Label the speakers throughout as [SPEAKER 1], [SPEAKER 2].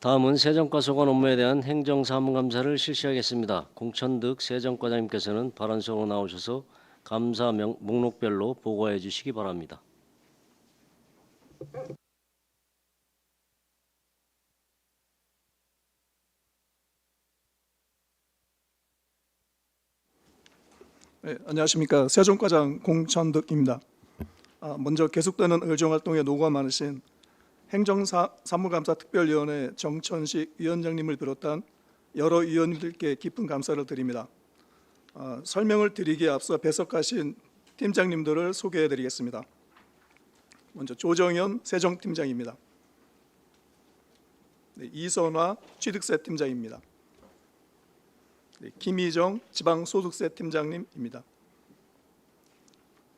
[SPEAKER 1] 다음은 세정과 소관 업무에 대한 행정사무감사를 실시하겠습니다. 공천득 세정과장님께서는 발언석으로 나오셔서 감사 명, 목록별로 보고해 주시기 바랍니다.
[SPEAKER 2] 네, 안녕하십니까 세종과장 공천득입니다. 아, 먼저 계속되는 의정활동에 노고가 많으신 행정사무감사 특별위원회 정천식 위원장님을 비롯한 여러 위원들께 깊은 감사를 드립니다. 아, 설명을 드리기에 앞서 배석하신 팀장님들을 소개해드리겠습니다. 먼저 조정현 세정팀장입니다. 네, 이선화 취득세 팀장입니다. 네, 김희정 지방소득세 팀장님입니다.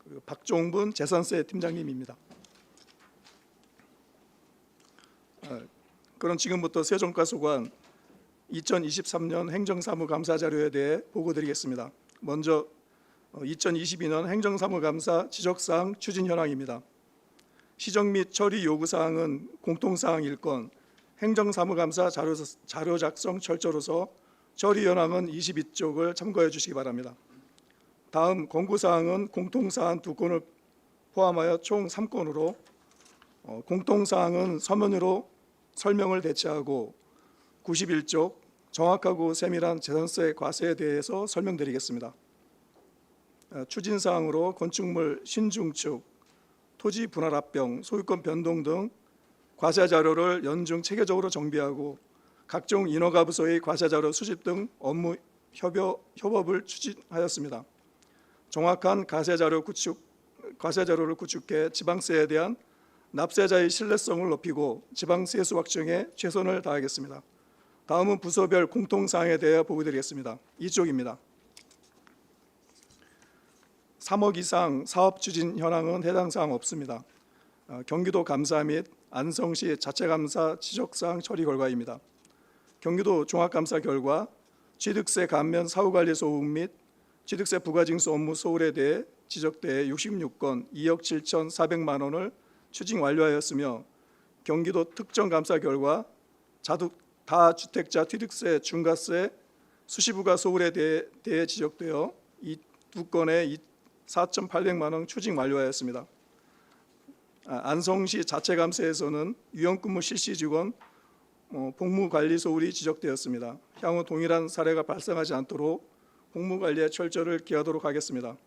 [SPEAKER 2] 그리고 박종분 재산세 팀장님입니다. 아, 그럼 지금부터 세종과소관 2023년 행정사무감사 자료에 대해 보고드리겠습니다. 먼저 2022년 행정사무감사 지적사항 추진 현황입니다. 시정 및 처리 요구 사항은 공통사항 1건, 행정사무감사 자료, 자료 작성 철저로서 처리 현황은 22쪽을 참고해 주시기 바랍니다. 다음 권고 사항은 공통 사항 두 건을 포함하여 총 3건으로 어, 공통 사항은 서면으로 설명을 대체하고 91쪽 정확하고 세밀한 재산세 과세에 대해서 설명드리겠습니다. 어, 추진 사항으로 건축물 신중축, 토지 분할 합병, 소유권 변동 등 과세 자료를 연중 체계적으로 정비하고 각종 인허가부서의 과세 자료 수집 등 업무 협여, 협업을 추진하였습니다. 정확한 과세 자료 구축, 과세 자료를 구축해 지방세에 대한 납세자의 신뢰성을 높이고 지방세수 확정에 최선을 다하겠습니다. 다음은 부서별 공통사항에 대해 보고드리겠습니다. 이쪽입니다. 3억 이상 사업 추진 현황은 해당 사항 없습니다. 어, 경기도 감사 및 안성시 자체 감사 지적사항 처리 결과입니다. 경기도 종합감사 결과 취득세 감면 사후관리 소음 및 취득세 부가징수 업무 소홀에 대해 지적대해 66건 2억 7천 4백만 원을 추진 완료하였으며 경기도 특정 감사 결과 자두 다주택자 취득세 중과세 수시부가 소홀에 대해, 대해 지적되어 이 두 건에 4,800만 원 추진 완료하였습니다. 아, 안성시 자체감사에서는 유연근무 실시 직원 어, 복무관리 소홀이 지적되었습니다. 향후 동일한 사례가 발생하지 않도록 복무관리에 철저를 기하도록 하겠습니다.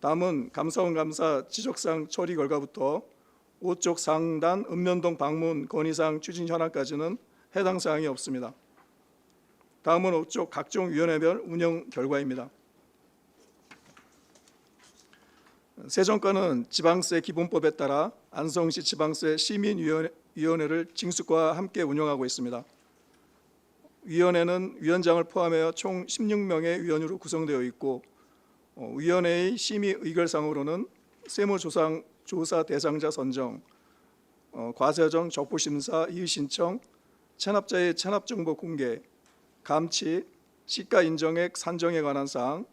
[SPEAKER 2] 다음은 감사원 감사 지적사항 처리 결과부터 5쪽 상단 읍면동 방문 건의사항 추진 현황까지는 해당 사항이 없습니다. 다음은 5쪽 각종 위원회별 운영 결과입니다. 세정과는 지방세 기본법에 따라 안성시 지방세 시민위원회를 징수과 함께 운영하고 있습니다. 위원회는 위원장을 포함하여 총 16명의 위원으로 구성되어 있고 어, 위원회의 심의 의결상으로는 세무조사 조사 대상자 선정, 어, 과세정 적부 심사 이의 신청, 체납자의 체납 정보 공개, 감치, 시가 인정액 산정에 관한 사항,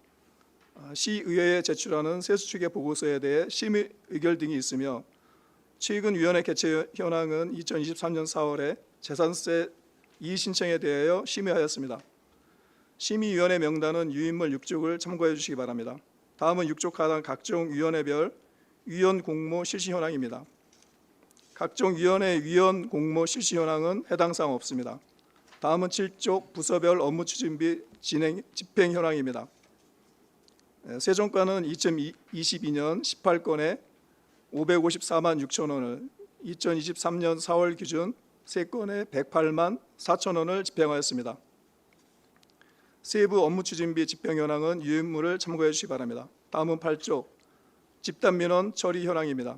[SPEAKER 2] 아, 시의회에 제출하는 세수축의 보고서에 대해 심의 의결 등이 있으며 최근 위원회 개최 현황은 2023년 4월에 재산세 이의 신청에 대하여 심의하였습니다. 심의위원회 명단은 유인물 6쪽을 참고해 주시기 바랍니다. 다음은 6쪽 하단 각종 위원회별 위원 공모 실시 현황입니다. 각종 위원회 위원 공모 실시 현황은 해당 사항 없습니다. 다음은 7쪽 부서별 업무 추진비 진행 집행 현황입니다. 예, 세종과는 2022년 18건에 554만 6천 원을 2023년 4월 기준 3건에 108만 4천 원을 집행하였습니다. 세부 업무 추진비 집행 현황은 유인물을 참고해 주시기 바랍니다. 다음은 8쪽 집단 민원 처리 현황입니다.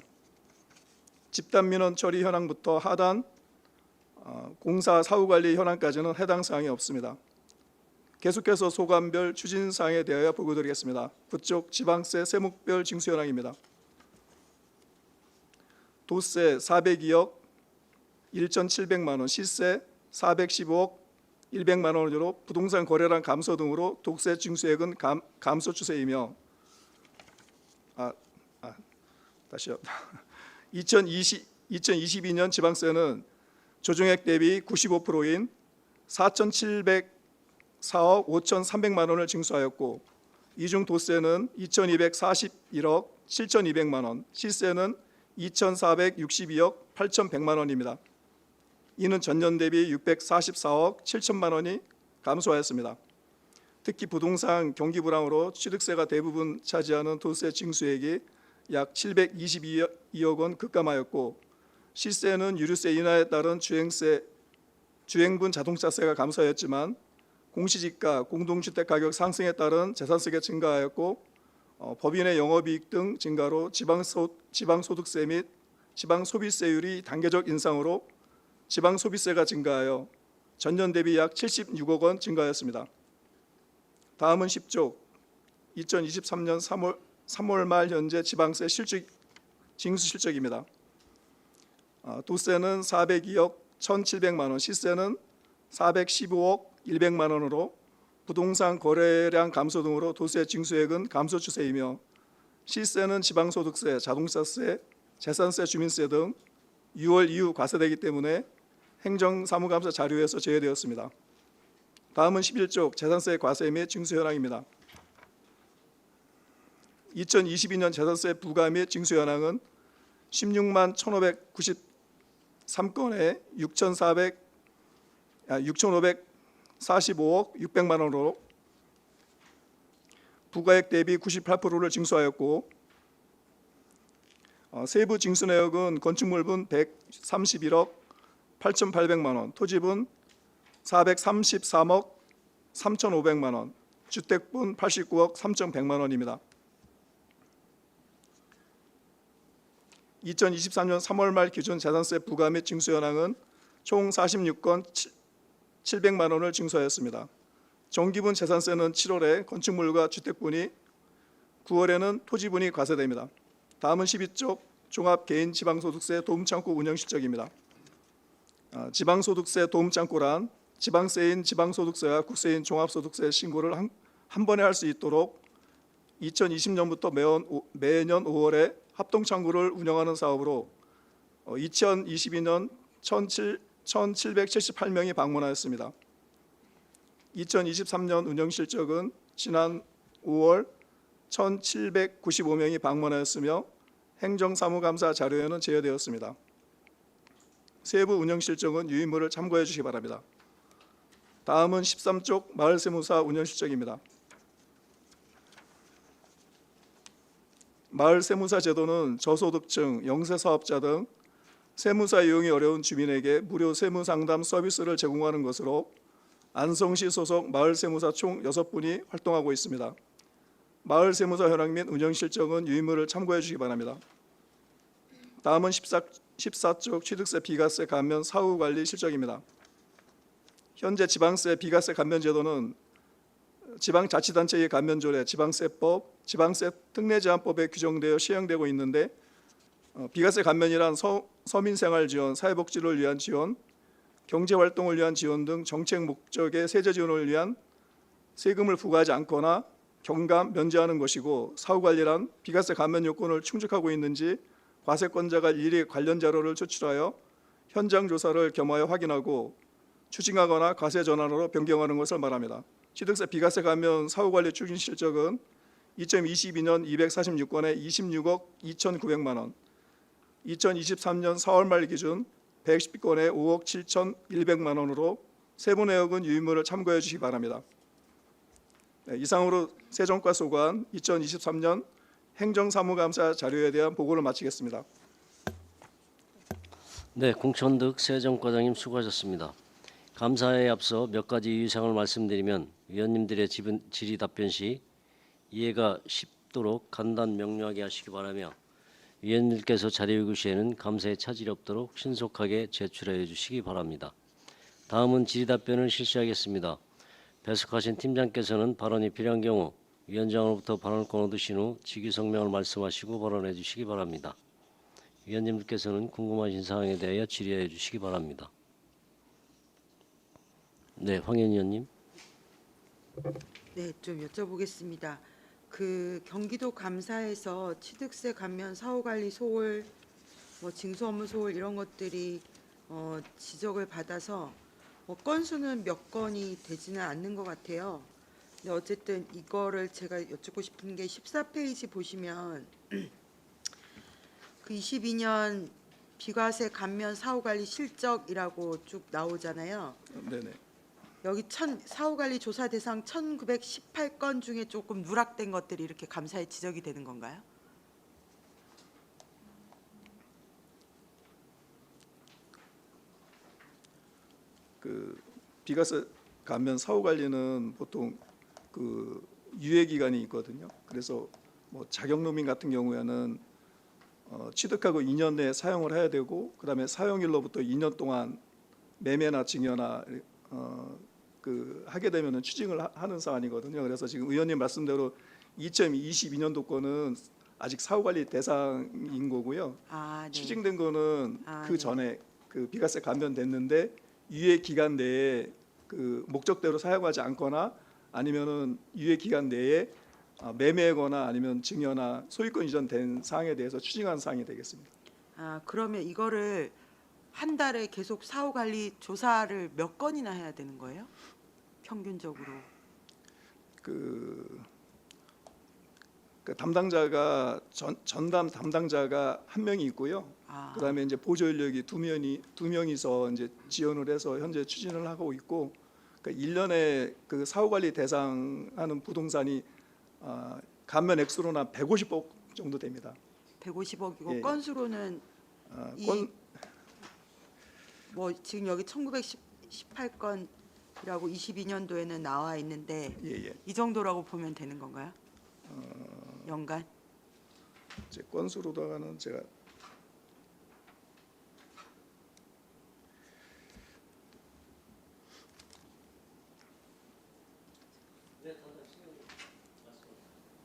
[SPEAKER 2] 집단 민원 처리 현황부터 하단 어, 공사 사후 관리 현황까지는 해당 사항이 없습니다. 계속해서 소관별 추진 사항에 대하여 보고드리겠습니다. 부쪽 지방세 세목별 징수 현황입니다. 도세 402억 1,700만 원, 시세 415억 100만 원으로 부동산 거래량 감소 등으로 독세 징수액은 감, 감소 추세이며 아, 아 다시요. 2020 2022년 지방세는 조정액 대비 95%인 4,704억 5,300만 원을 징수하였고 이중 도세는 2,241억 7,200만 원, 시세는 2,462억 8,100만 원입니다. 이는 전년 대비 644억 7천만 원이 감소하였습니다. 특히 부동산 경기 불황으로 취득세가 대부분 차지하는 도세 징수액이 약 722억 원 급감하였고 시세는 유류세 인하에 따른 주행세 주행분 자동차세가 감소하였지만 공시지가 공동주택 가격 상승에 따른 재산세가 증가하였고 어, 법인의 영업이익 등 증가로 지방소, 지방소득세 및 지방소비세율이 단계적 인상으로 지방소비세가 증가하여 전년 대비 약 76억 원 증가하였습니다. 다음은 10조 2023년 3월 3월 말 현재 지방세 실적 징수 실적입니다. 아, 도세는 402억 1,700만 원, 시세는 415억 100만 원으로 부동산 거래량 감소 등으로 도세 징수액은 감소 추세이며 시세는 지방소득세, 자동차세, 재산세, 주민세 등 6월 이후 과세되기 때문에 행정사무감사 자료에서 제외되었습니다. 다음은 11쪽 재산세 과세 및 징수 현황입니다. 2022년 재산세 부과 및 징수 현황은 16만 1,593건에 6,400 아, 6,545억 600만 원으로 부가액 대비 98%를 징수하였고 어, 세부 징수 내역은 건축물분 131억 8,800만 원, 토지분 433억 3,500만 원, 주택분 89억 3,100만 원입니다. 2023년 3월 말 기준 재산세 부과 및 징수 현황은 총 46건 700만 원을 징수하였습니다. 정기분 재산세는 7월에 건축물과 주택분이 9월에는 토지분이 과세됩니다. 다음은 12쪽 종합 개인 지방소득세 도움창고 운영 실적입니다. 아, 지방소득세 지방세인 지방소득세와 국세인 종합소득세 신고를 한, 한 번에 할 수 있도록 2020년부터 매년, 오- 매년 5월에 합동 창구를 운영하는 사업으로 어, 2022년 1,700 1,778명이 방문하였습니다. 2023년 운영 실적은 지난 5월 1,795명이 방문하였으며 행정사무감사 자료에는 제외되었습니다. 세부 운영 실적은 유인물을 참고해 주시기 바랍니다. 다음은 13쪽 마을세무사 운영 실적입니다. 마을 세무사 제도는 저소득층, 영세사업자 등 세무사 이용이 어려운 주민에게 무료 세무 상담 서비스를 제공하는 것으로 안성시 소속 마을 세무사 총 6분이 활동하고 있습니다. 마을 세무사 현황 및 운영 실적은 유인물을 참고해 주시기 바랍니다. 다음은 14, 14쪽 취득세 비과세 감면 사후 관리 실적입니다. 현재 지방세 비과세 감면 제도는 지방자치단체의 감면조례, 지방세법, 지방세 특례제한법에 규정되어 시행되고 있는데 어, 비과세 감면이란 서, 서민생활 지원, 사회복지를 위한 지원, 경제활동을 위한 지원 등 정책 목적의 세제 지원을 위한 세금을 부과하지 않거나 경감 면제하는 것이고 사후관리란 비과세 감면 요건을 충족하고 있는지 과세권자가 일일이 관련 자료를 제출하여 현장 조사를 겸하여 확인하고 추징하거나 과세 전환으로 변경하는 것을 말합니다. 취득세 비과세 감면 사후관리 추진 실적은 2022년 246건에 26억 2,900만 원, 2023년 4월 말 기준 110건에 5억 7,100만 원으로 세부 내역은 유인물을 참고해 주시기 바랍니다. 네, 이상으로 세정과 소관 2023년 행정사무감사 자료에 대한 보고를 마치겠습니다.
[SPEAKER 1] 네, 공천득 세정과장님 수고하셨습니다. 감사에 앞서 몇 가지 유의사항을 말씀드리면 위원님들의 질의, 답변 시 이해가 쉽도록 간단 명료하게 하시기 바라며 위원님께서 자료 요구 시에는 감사에 차질이 없도록 신속하게 제출해 주시기 바랍니다. 다음은 질의 답변을 실시하겠습니다. 배석하신 팀장께서는 발언이 필요한 경우 위원장으로부터 발언권 얻으신 후 직위 성명을 말씀하시고 발언해 주시기 바랍니다. 위원님께서는 궁금하신 사항에 대하여 질의해 주시기 바랍니다. 네, 황현 의원님.
[SPEAKER 3] 네, 좀 여쭤보겠습니다. 그 경기도 감사에서 취득세 감면 사후 관리 소홀, 뭐 징수 업무 소홀 이런 것들이 어, 지적을 받아서 뭐 건수는 몇 건이 되지는 않는 것 같아요. 근데 어쨌든 이거를 제가 여쭙고 싶은 게 14페이지 보시면 그 22년 비과세 감면 사후 관리 실적이라고 쭉 나오잖아요.
[SPEAKER 2] 네네.
[SPEAKER 3] 여기 천 사후 관리 조사 대상 1918건 중에 조금 누락된 것들이 이렇게 감사에 지적이 되는 건가요?
[SPEAKER 2] 그 비과세 감면 사후 관리는 보통 그 유예 기간이 있거든요. 그래서 뭐 자격농민 같은 경우에는 어, 취득하고 2년 내에 사용을 해야 되고 그다음에 사용일로부터 2년 동안 매매나 증여나 어, 그 하게 되면은 추징을 하- 하는 사안이거든요. 그래서 지금 의원님 말씀대로 2022년도 거는 아직 사후 관리 대상인 거고요.
[SPEAKER 3] 아, 네.
[SPEAKER 2] 추징된 거는
[SPEAKER 3] 아,
[SPEAKER 2] 그
[SPEAKER 3] 네.
[SPEAKER 2] 전에 그 비과세 감면됐는데 유예 기간 내에 그 목적대로 사용하지 않거나 아니면은 유예 기간 내에 아, 매매거나 아니면 증여나 소유권 이전된 사항에 대해서 추징한 사항이 되겠습니다.
[SPEAKER 3] 아, 그러면 이거를 한 달에 계속 사후 관리 조사를 몇 건이나 해야 되는 거예요? 평균적으로.
[SPEAKER 2] 그, 그 담당자가 전, 전담 담당자가 한 명이 있고요.
[SPEAKER 3] 아,
[SPEAKER 2] 그다음에 이제 보조 인력이 두 명이 두 명이서 이제 지원을 해서 현재 추진을 하고 있고 그러니까 1년에 그 사후 관리 대상하는 부동산이 아, 감면 액수로는 한 150억 정도 됩니다.
[SPEAKER 3] 150억이고
[SPEAKER 2] 예.
[SPEAKER 3] 건수로는
[SPEAKER 2] 아,
[SPEAKER 3] 이-
[SPEAKER 2] 건,
[SPEAKER 3] 뭐 지금 여기 1918건이 라고 22년도에는 나와 있는데
[SPEAKER 2] 예, 예.
[SPEAKER 3] 이 정도라고 보면 되는 건가요? 연간?
[SPEAKER 2] 이제 건수로다가는 제가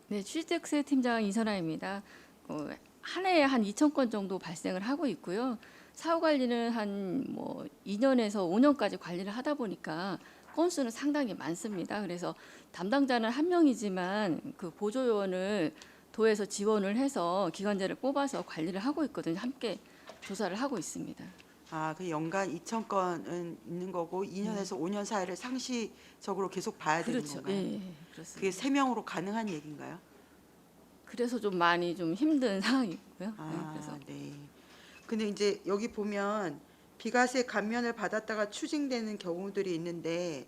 [SPEAKER 4] 네, 취득세 팀장 이선아입니다. 어, 한 해에 한 2천 건 정도 발생을 하고 있고요. 사후 관리는 한 뭐 2년에서 5년까지 관리를 하다 보니까 건수는 상당히 많습니다. 그래서 담당자는 한 명이지만 그 보조 요원을 도에서 지원을 해서 기관제를 뽑아서 관리를 하고 있거든요. 함께 조사를 하고 있습니다.
[SPEAKER 3] 아, 그 연간 2천 건은 있는 거고 2년에서 5년 사이를 상시적으로 계속 봐야 되는
[SPEAKER 4] 그렇죠.
[SPEAKER 3] 건가요?
[SPEAKER 4] 예, 예, 그렇습니다.
[SPEAKER 3] 그게 세 명으로 가능한 얘기인가요?
[SPEAKER 4] 그래서 좀 많이 좀 힘든 상황이고요. 네,
[SPEAKER 3] 아,
[SPEAKER 4] 그래서
[SPEAKER 3] 네. 근데 이제 여기 보면 비과세 감면을 받았다가 추징되는 경우들이 있는데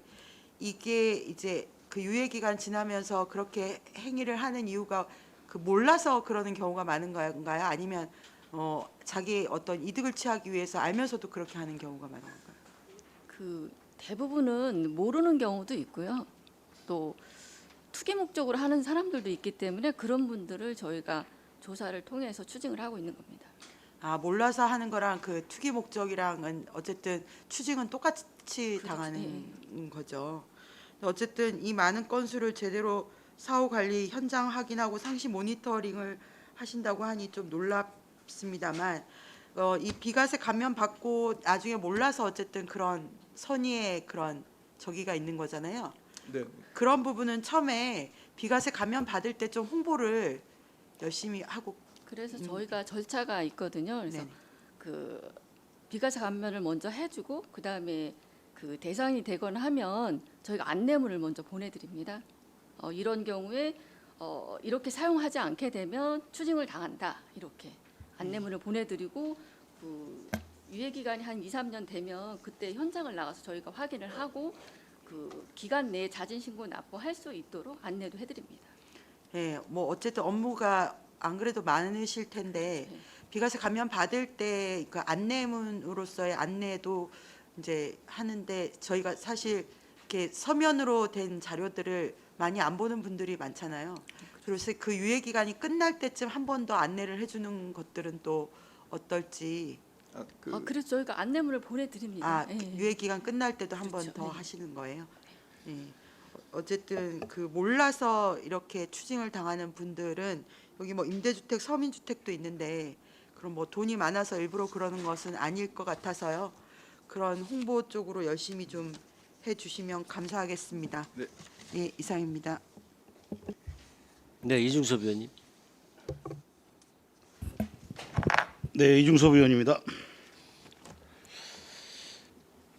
[SPEAKER 3] 이게 이제 그 유예 기간 지나면서 그렇게 행위를 하는 이유가 그 몰라서 그러는 경우가 많은 건가요? 아니면 어 자기 어떤 이득을 취하기 위해서 알면서도 그렇게 하는 경우가 많은 건가요?
[SPEAKER 4] 그 대부분은 모르는 경우도 있고요. 또 투기 목적으로 하는 사람들도 있기 때문에 그런 분들을 저희가 조사를 통해서 추징을 하고 있는 겁니다.
[SPEAKER 3] 아 몰라서 하는 거랑 그 투기 목적이랑은 어쨌든 추징은 똑같이
[SPEAKER 4] 그렇죠.
[SPEAKER 3] 당하는 거죠. 어쨌든 이 많은 건수를 제대로 사후 관리 현장 확인하고 상시 모니터링을 하신다고 하니 좀 놀랍습니다만 어, 이 비과세 감면 받고 나중에 몰라서 어쨌든 그런 선의의 그런 저기가 있는 거잖아요.
[SPEAKER 2] 네.
[SPEAKER 3] 그런 부분은 처음에 비과세 감면 받을 때 좀 홍보를 열심히 하고
[SPEAKER 4] 그래서
[SPEAKER 3] 음.
[SPEAKER 4] 저희가 절차가 있거든요. 그래서
[SPEAKER 3] 네.
[SPEAKER 4] 그 비과세 감면을 먼저 해주고 그 다음에 그 대상이 되거나 하면 저희가 안내문을 먼저 보내드립니다. 어, 이런 경우에 어, 이렇게 사용하지 않게 되면 추징을 당한다 이렇게 안내문을 보내드리고 그 유예 기간이 한 2, 3년 되면 그때 현장을 나가서 저희가 확인을 하고 그 기간 내에 자진 신고 납부할 수 있도록 안내도 해드립니다.
[SPEAKER 3] 예, 뭐 어쨌든 업무가 안 그래도 많으실 텐데
[SPEAKER 4] 네.
[SPEAKER 3] 비과세 감면 받을 때 그 안내문으로서의 안내도 이제 하는데 저희가 사실 이렇게 서면으로 된 자료들을 많이 안 보는 분들이 많잖아요. 그래서 그 유예 기간이 끝날 때쯤 한 번 더 안내를 해주는 것들은 또 어떨지.
[SPEAKER 2] 아, 그,
[SPEAKER 4] 아, 그래서 저희가 안내문을 보내드립니다.
[SPEAKER 3] 아
[SPEAKER 4] 예.
[SPEAKER 3] 유예 기간 끝날 때도 한번
[SPEAKER 4] 그렇죠.
[SPEAKER 3] 더
[SPEAKER 4] 네.
[SPEAKER 3] 하시는 거예요. 예. 어- 어쨌든 그 몰라서 이렇게 추징을 당하는 분들은 여기 뭐 임대주택, 서민주택도 있는데 그럼 뭐 돈이 많아서 일부러 그러는 것은 아닐 것 같아서요. 그런 홍보 쪽으로 열심히 좀 해주시면 감사하겠습니다.
[SPEAKER 2] 네.
[SPEAKER 3] 예, 이상입니다.
[SPEAKER 1] 네, 이중섭 의원님.
[SPEAKER 5] 네, 이중섭 의원입니다.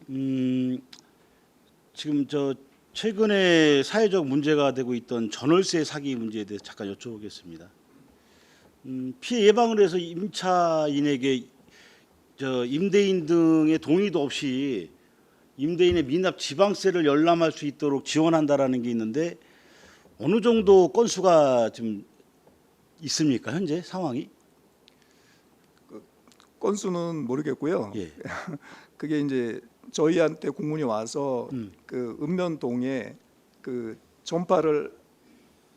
[SPEAKER 5] 음, 지금 저 최근에 사회적 문제가 되고 있던 전월세 사기 문제에 대해서 잠깐 여쭤보겠습니다. 음, 피해 예방을 위해서 임차인에게 저 임대인 등의 동의도 없이 임대인의 미납 지방세를 열람할 수 있도록 지원한다라는 게 있는데 어느 정도 건수가 좀 있습니까 현재 상황이?
[SPEAKER 2] 건수는 모르겠고요.
[SPEAKER 5] 예.
[SPEAKER 2] 그게 이제 저희한테 공문이 와서
[SPEAKER 5] 음.
[SPEAKER 2] 그 읍면동에 그 전파를 어,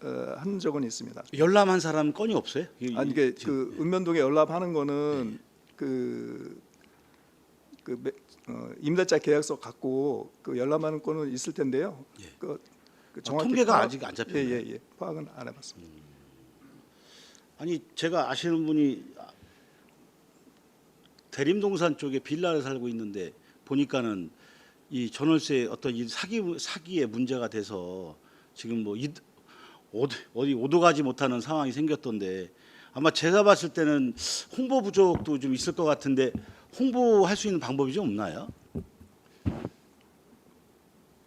[SPEAKER 2] 한 적은 있습니다.
[SPEAKER 5] 열람한 사람 건이 없어요? 이-
[SPEAKER 2] 아니 이게 그 읍면동에 연락하는 거는 그, 그 매- 어, 임대차 계약서 갖고 그 열람하는 거는 있을 텐데요.
[SPEAKER 5] 예.
[SPEAKER 2] 그, 그
[SPEAKER 5] 아, 통계가 아직 안 잡혔나요?
[SPEAKER 2] 예예 예, 파악은 안 해봤습니다.
[SPEAKER 5] 아니 제가 아시는 분이 대림동산 쪽에 빌라를 살고 있는데 보니까는 이 전월세 어떤 이 사기 사기의 문제가 돼서 지금 뭐 이, 어디 어디 오도 가지 못하는 상황이 생겼던데 아마 제가 봤을 때는 홍보 부족도 좀 있을 것 같은데 홍보할 수 있는 방법이 좀 없나요?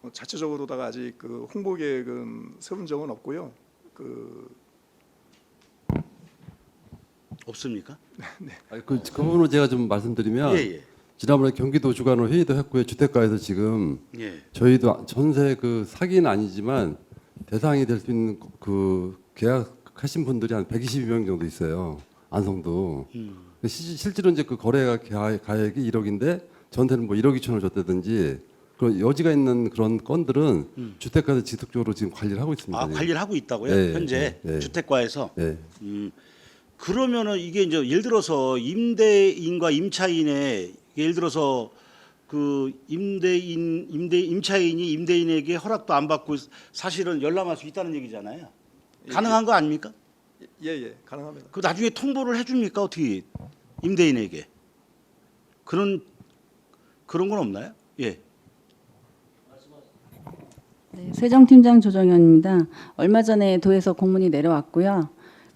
[SPEAKER 2] 어, 자체적으로다가 아직 그 홍보 계획은 세운 적은 없고요. 그
[SPEAKER 5] 없습니까?
[SPEAKER 6] 아니, 그, 그 부분을 제가 좀 말씀드리면
[SPEAKER 5] 예 예
[SPEAKER 6] 지난번에 경기도 주간으로 회의도 했고요. 주택가에서 지금
[SPEAKER 5] 예.
[SPEAKER 6] 저희도 전세 그 사기는 아니지만 대상이 될 수 있는 그 계약하신 분들이 한 120명 정도 있어요. 안성도.
[SPEAKER 5] 음.
[SPEAKER 6] 시- 실제로 이제 그 거래가 가- 가액이 1억인데 전세는 뭐 1억 2천을 줬다든지 그런 여지가 있는 그런 건들은 주택가에서 지속적으로 지금 관리를 하고 있습니다.
[SPEAKER 5] 음. 아 관리를 하고 있다고요?
[SPEAKER 6] 네,
[SPEAKER 5] 현재
[SPEAKER 6] 네, 네.
[SPEAKER 5] 주택과에서
[SPEAKER 6] 예.
[SPEAKER 5] 음, 그러면은 이게 이제 예를 들어서 임대인과 임차인의 예를 들어서 그 임대인 임대 임차인이 임대인에게 허락도 안 받고 사실은 열람할 수 있다는 얘기잖아요. 가능한 거 아닙니까?
[SPEAKER 2] 예 예 가능합니다.
[SPEAKER 5] 그 나중에 통보를 해줍니까 어떻게 임대인에게 그런 그런 건 없나요? 예.
[SPEAKER 7] 네, 세정팀장 조정현입니다. 얼마 전에 도에서 공문이 내려왔고요.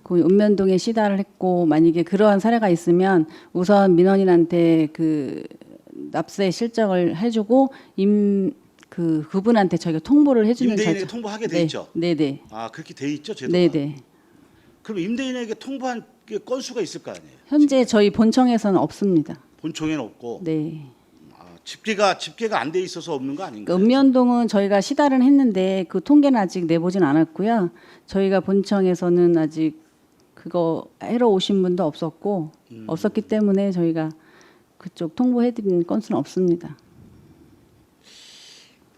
[SPEAKER 7] 그 읍면동에 시다를 했고 만약에 그러한 사례가 있으면 우선 민원인한테 그 납세 실적을 해주고 임 그 그분한테 저희가 통보를 해주는
[SPEAKER 5] 임대인에게
[SPEAKER 7] 절차.
[SPEAKER 5] 통보하게 돼
[SPEAKER 7] 네,
[SPEAKER 5] 있죠.
[SPEAKER 7] 네네.
[SPEAKER 5] 아 그렇게 돼 있죠 제도가.
[SPEAKER 7] 네네.
[SPEAKER 5] 그럼 임대인에게 통보한 게 건수가 있을 거 아니에요.
[SPEAKER 7] 현재 저희 본청에서는 없습니다.
[SPEAKER 5] 본청에는 없고
[SPEAKER 7] 네.
[SPEAKER 5] 아, 집계가 집계가 안 돼 있어서 없는
[SPEAKER 7] 거그
[SPEAKER 5] 아닌가요?
[SPEAKER 7] 읍면동은 저희가 시다를 했는데 그 통계는 아직 내보진 않았고요. 저희가 본청에서는 아직 그거 해러 오신 분도 없었고
[SPEAKER 5] 음.
[SPEAKER 7] 없었기 때문에 저희가 그쪽 통보해드린 건수는 없습니다.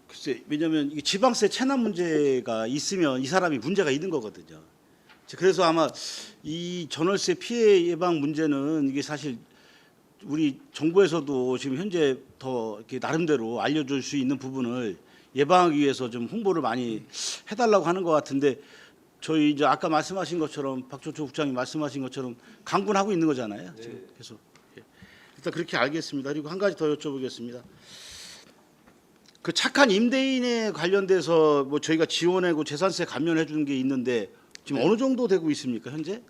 [SPEAKER 5] 글쎄 왜냐하면 지방세 체납 문제가 있으면 이 사람이 문제가 있는 거거든요. 그래서 아마 이 전월세 피해 예방 문제는 이게 사실 우리 정부에서도 지금 현재 더 이렇게 나름대로 알려줄 수 있는 부분을 예방하기 위해서 좀 홍보를 많이 해달라고 하는 것 같은데 저희 이제 아까 말씀하신 것처럼 박조초 국장이 말씀하신 것처럼 강군하고 있는 거잖아요. 지금 그래서 예. 일단 그렇게 알겠습니다. 그리고 한 가지 더 여쭤보겠습니다. 그 착한 임대인에 관련돼서 뭐 저희가 지원하고 재산세 감면해 주는 게 있는데 지금 어느 정도 되고 있습니까 현재?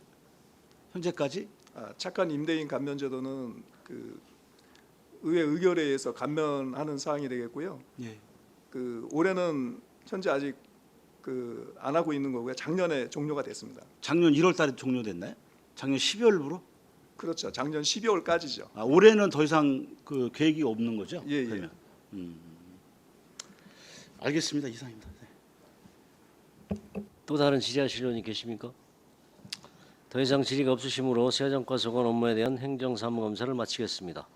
[SPEAKER 5] 현재까지?
[SPEAKER 2] 아, 착한 임대인 감면 제도는 그 의회 의결회에서 감면하는 사항이 되겠고요.
[SPEAKER 5] 예.
[SPEAKER 2] 그 올해는 현재 아직 그 안 하고 있는 거고요. 작년에 종료가 됐습니다.
[SPEAKER 5] 작년 1월달에 종료됐나요? 작년 12월부로?
[SPEAKER 2] 그렇죠. 작년 12월까지죠.
[SPEAKER 5] 아, 올해는 더 이상 그 계획이 없는 거죠?
[SPEAKER 2] 예, 예.
[SPEAKER 5] 그러면. 음. 알겠습니다 이상입니다. 네.
[SPEAKER 1] 또 다른 질의하실 의원이 계십니까? 더 이상 질의가 없으시므로 세정과 소관 업무에 대한 행정사무검사를 마치겠습니다.